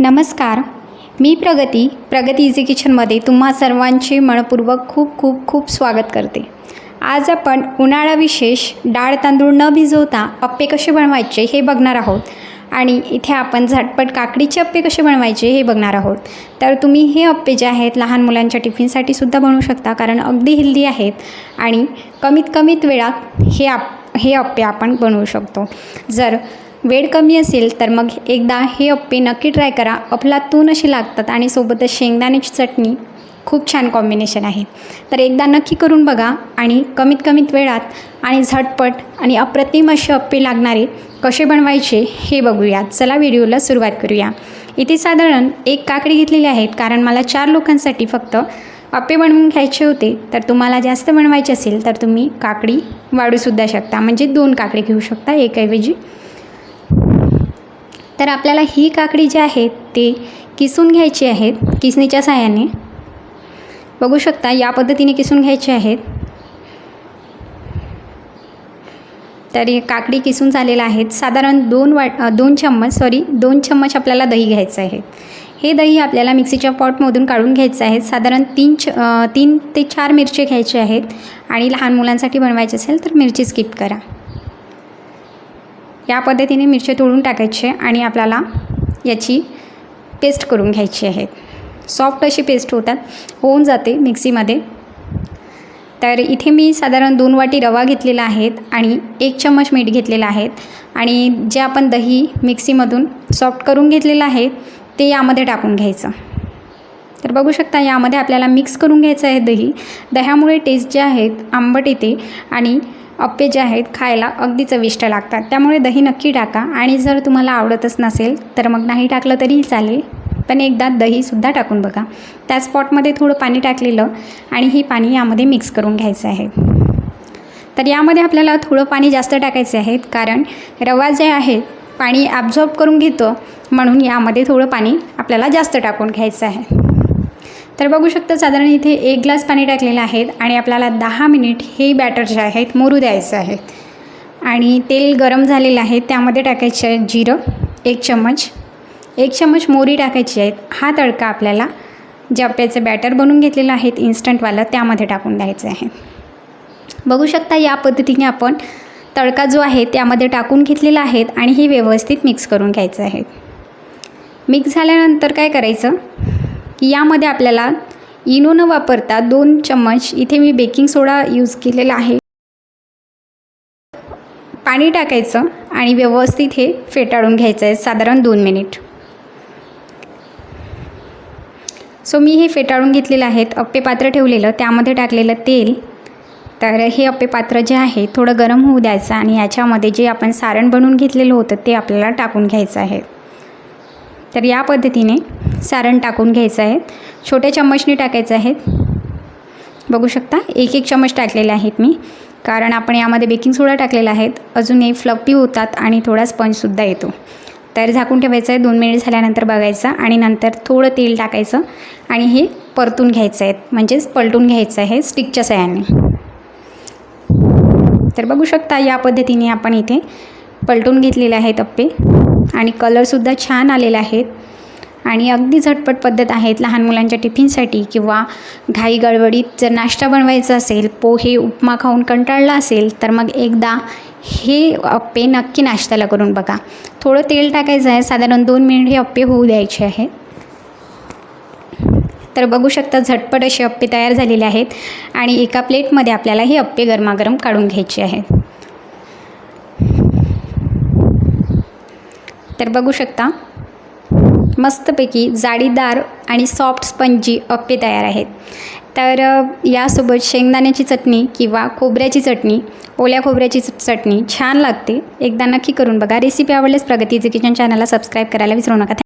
नमस्कार. मी प्रगती प्रगती इझी किचनमध्ये तुम्हा सर्वांचे मनपूर्वक खूप खूप खूप स्वागत करते. आज आपण उन्हाळा विशेष डाळ तांदूळ न भिजवता अप्पे कसे बनवायचे हे बघणार आहोत. आणि इथे आपण झटपट काकडीचे अप्पे कसे बनवायचे हे बघणार आहोत. तर तुम्ही हे अप्पे जे आहेत लहान मुलांच्या टिफिनसाठी सुद्धा बनवू शकता कारण अगदी हेल्दी आहेत. आणि कमीत कमीत वेळात हे आप हे अप्पे आपण बनवू शकतो. जर वेळ कमी असेल तर मग एकदा हे अप्पे नक्की ट्राय करा. अफलातून अशी लागतात आणि सोबतच शेंगदाण्याची चटणी खूप छान कॉम्बिनेशन आहे. तर एकदा नक्की करून बघा आणि कमीत कमीत वेळात आणि झटपट आणि अप्रतिम असे अप्पे लागणारे कसे बनवायचे हे बघूया चला व्हिडिओला सुरुवात करूया. इथे साधारण एक काकडी घेतलेली आहेत कारण मला चार लोकांसाठी फक्त अप्पे बनवून घ्यायचे होते. तर तुम्हाला जास्त बनवायचे असेल तर तुम्ही काकडी वाढूसुद्धा शकता. म्हणजे दोन काकडी घेऊ शकता. एकऐवजी तर आपल्याला ही काकडी जी आहे ते किसून घ्यायची आहेत किसणीच्या साह्याने. बघू शकता या पद्धतीने किसून घ्यायचे आहेत तर हे काकडी किसून झालेलं आहेत साधारण दोन वाट दोन चम्मच सॉरी दोन चम्मच आपल्याला दही घ्यायचं आहे. हे दही आपल्याला मिक्सीच्या पॉटमधून काढून घ्यायचं आहे. साधारण तीन च तीन ते चार मिरचे घ्यायचे आहेत. आणि लहान मुलांसाठी बनवायचे असेल तर मिरची स्किप करा. या पद्धतीने मिरचे तोडून टाकायचे आणि आपल्याला याची पेस्ट करून घ्यायची आहे. सॉफ्ट अशी पेस्ट होतात. होऊन जाते मिक्सीमध्ये. तर इथे मी साधारण दोन वाटी रवा घेतलेला आहेत आणि एक चम्मच मीठ घेतलेलं आहेत. आणि जे आपण दही मिक्सीमधून सॉफ्ट करून घेतलेलं आहे ते यामध्ये टाकून घ्यायचं. तर बघू शकता यामध्ये आपल्याला मिक्स करून घ्यायचं आहे दही. दह्यामुळे टेस्ट जे आहेत आंबट येते आणि अप्पे जे आहेत खायला अगदी चविष्ट लागतात. त्यामुळे दही नक्की टाका. आणि जर तुम्हाला आवडतच नसेल तर मग नाही टाकलं तरीही चालेल. पण एकदा दहीसुद्धा टाकून बघा. त्याच पॉटमध्ये थोडं पाणी टाकलेलं आणि ही पाणी यामध्ये मिक्स करून घ्यायचं आहे. तर यामध्ये आपल्याला थोडं पाणी जास्त टाकायचे आहेत कारण रवा जे आहे पाणी ॲब्झॉर्ब करून घेतं. म्हणून यामध्ये थोडं पाणी आपल्याला जास्त टाकून घ्यायचं आहे. तर बघू शकता साधारण इथे एक ग्लास पाणी टाकलेलं आहे आणि आपल्याला दहा मिनिट हे बॅटर जे आहेत मोरू द्यायचं आहे. आणि तेल गरम झालेलं आहे त्यामध्ये टाकायचं आहे जिरं एक चम्मच. एक चम्मच मोरी टाकायची आहेत हा तडका आपल्याला जे अप्प्याचं बॅटर बनवून घेतलेलं आहे इन्स्टंटवालं त्यामध्ये टाकून द्यायचं आहे. बघू शकता या पद्धतीने आपण तडका जो आहे त्यामध्ये टाकून घेतलेला आहे आणि हे व्यवस्थित मिक्स करून घ्यायचं आहे. मिक्स झाल्यानंतर काय करायचं? की यामध्ये आपल्याला इनो न वापरता दोन चम्मच इथे मी बेकिंग सोडा यूज केलेला आहे. पाणी टाकायचं आणि व्यवस्थित हे फेटाळून घ्यायचं आहे साधारण दोन मिनिट सो मी हे फेटाळून घेतलेलं आहेत. अप्पे पात्र ठेवलेलं त्यामध्ये टाकलेलं तेल. तर हे अप्पे पात्र जे आहे थोडं गरम होऊ द्यायचं आणि याच्यामध्ये जे आपण सारण बनवून घेतलेलं होतं ते आपल्याला टाकून घ्यायचं आहे. तर या पद्धतीने सारण टाकून घ्यायचं आहे. छोट्या चम्मचने टाकायचं आहे बघू शकता एक एक चम्मच टाकलेले आहेत मी. कारण आपण यामध्ये बेकिंग सोडा टाकलेला आहेत अजून हे फ्लफी होतात आणि थोडा स्पंजसुद्धा येतो. तर झाकून ठेवायचं आहे. दोन मिनिट झाल्यानंतर बघायचं आणि नंतर थोडं तेल टाकायचं आणि हे परतून घ्यायचं आहे. म्हणजेच पलटून घ्यायचं आहे स्टिकच्या सहाय्याने तर बघू शकता या पद्धतीने आपण इथे पलटून घेतलेले आहेत अप्पे. आणि कलरसुद्धा छान आलेला आहेत. आणि अगदी झटपट पद्धत आहेत लहान मुलांच्या टिफिनसाठी किंवा घाई गडबडीत जर नाश्ता बनवायचा असेल पोहे उपमा खाऊन कंटाळला असेल तर मग एकदा हे अप्पे नक्की नाश्त्याला करून बघा. थोडं तेल टाकायचं आहे साधारण दोन मिनिट हे अप्पे होऊ द्यायचे आहेत. तर बघू शकता झटपट असे अप्पे तयार झालेले आहेत आणि एका प्लेटमध्ये आपल्याला हे अप्पे गरमागरम काढून घ्यायचे आहेत. तर बघू शकता. मस्तपैकी जाडीदार आणि सॉफ्ट स्पंजी अप्पे तयार आहेत. तर यासोबत शेंगदाण्याची चटणी किंवा खोबऱ्याची चटणी ओल्या खोबऱ्याची चटणी छान लागते. एकदा नक्की करून बघा. रेसिपी आवडल्यास प्रगतीचे किचन चॅनलला सबस्क्राईब करायला विसरू नका.